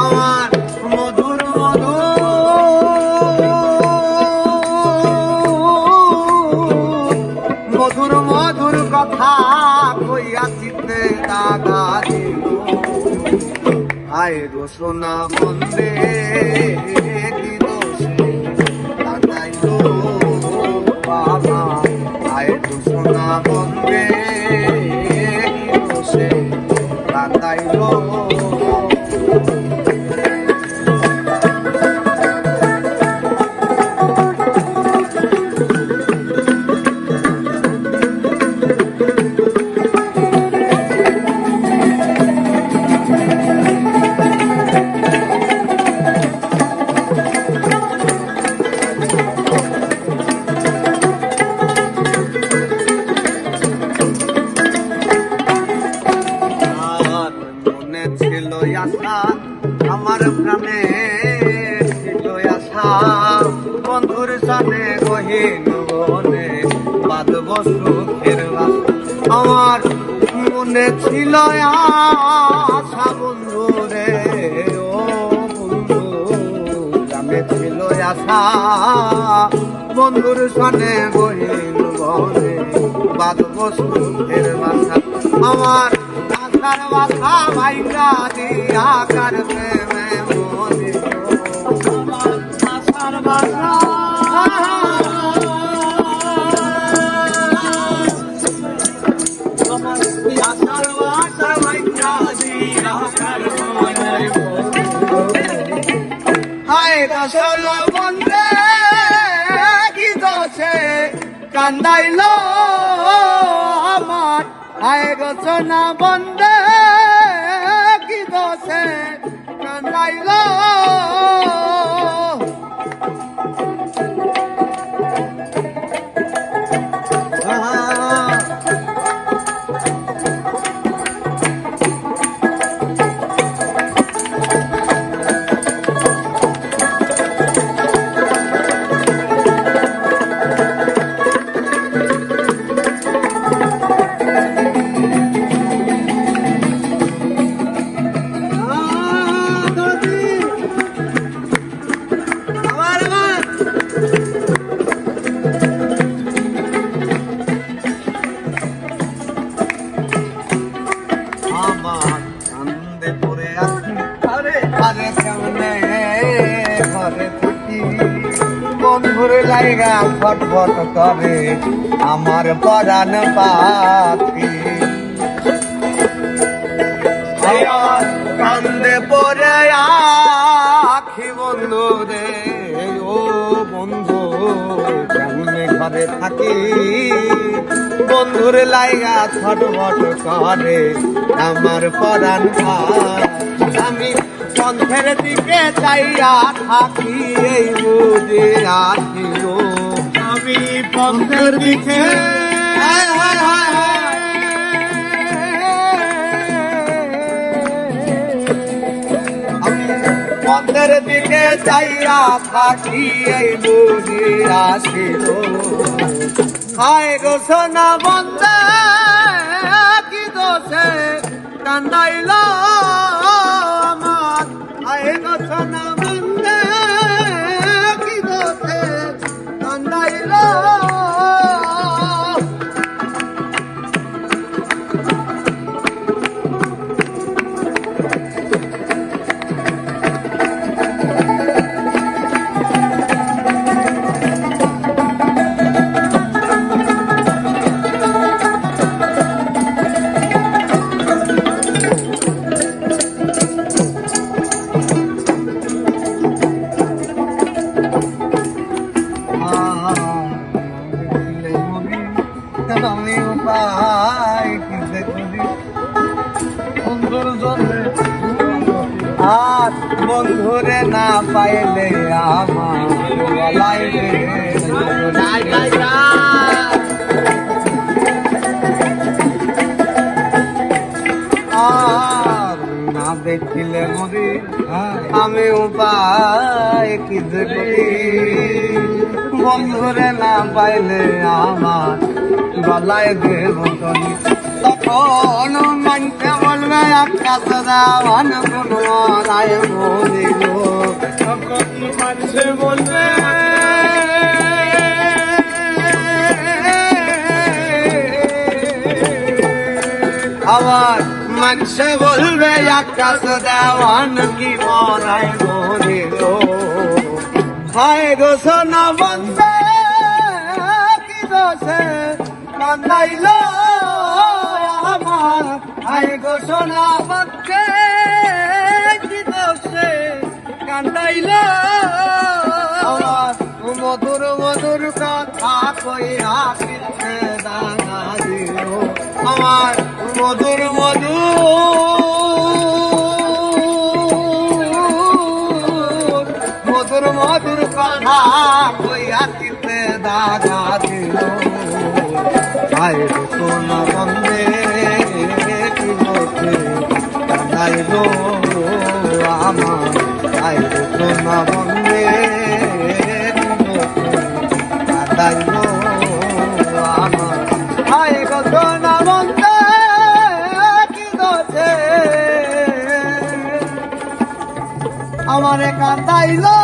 আমার মধুর মধুর মধুর মধুর কথা কইয়া চিত্তে দাদা আয় গো সোনা বন্দে বাবা। আয় গো সোনা বন্দে আমার প্রাণে আশা। বন্ধুর সাথে গহীন বনে বাঁধব সুখের আমার মনে ছিল আশা, বন্ধু রে, ও বন্ধু গ্রামে ছিল আশা। বন্ধুর সাথে গহীন বনে বাঁধব সুখের বাসা। আমার মনে আকার বাসা আকার বাসা ভাইরা দিয়া কার প্রেমে হায় দশল বন্দে কি দোষে কান্দাইল হায় রচনা বন্দে কি দোষে কান্দাইল বন্ধুর লাইগা ফটফট করে আমার পরাণ পাখি কান্দে পরে আখি বন্ধু রে ও বন্ধু কেমনে ঘরে থাকি বন্ধুর লাইগা ছটফট করে আমার পরাণ। আমি পন্থের দিকে চাইয়া থাকি এই বুঝে গো আমি পন্থের দিকে পন্থের দিকে চাইয়া থাকি এই বুঝে আসিল হায় গো সোনা বন্দে কি দোষে কান্দাইল? আমি উপায় কি যে করি বন্ধুর জন্য আর বন্ধুরে না পাইলে আমার আর না দেখিলে মরি আমি উপায় কি যে করি বন্ধুরে না পাইলে আমার গলায় দেব তখন মানতে বলবে, একটা সদাবান কোনো রায় মরিল তখন মানুষে বলবে, আবার মানুষে বলবে, একটা সদাবান কি মরায় মরিল হায় গো সোনা বন্দে কি দোষে? কান্দাইল আমার। সোনা বন্দে কি দোষে? কান্দাইল। মধুর মধুর কথা কই রাখিতে দানা দিল আমার মধুর মধুর মধুর মধুর কথা কইয়া দিতে দাদা দিল আয় সোনা বন্দে কি বসে কান্দাইল আমার আয় সোনা বন্দে কি বসে কান্দাইল আমার আয় সোনা বন্দে কি দোষে আমারে কান্দাইলো